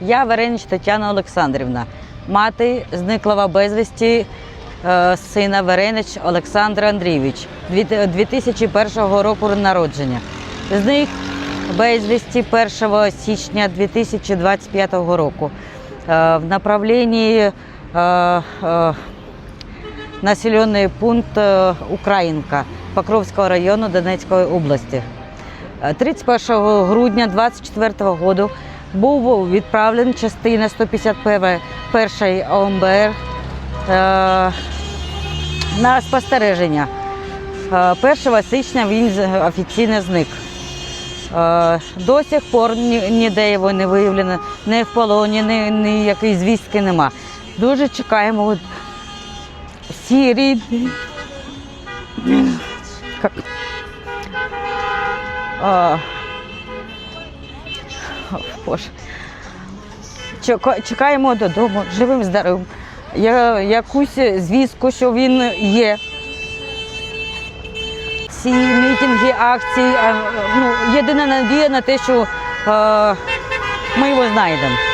Я Варенич Тетяна Олександрівна, мати зниклого безвісті е, сина Варенич Олександр Андрійович, 2001 року народження. Зник безвісті 1 січня 2025 року е, в направленні е, населений пункт Українка Покровського району Донецької області. Е, 31 грудня 2024 року був відправлений частина 151 першої ОМБР е, на спостереження. Е, 1 січня він офіційно зник. Е, До сих пор ніде його не виявлено, ні в полоні, ні, ніякої звістки нема. Дуже чекаємо всі рідні. Как? Боже. Чекаємо додому, живим, здоровим. Я, якусь звістку, що він є. Всі мітинги, акції. Ну, єдина надія на те, що е, ми його знайдемо.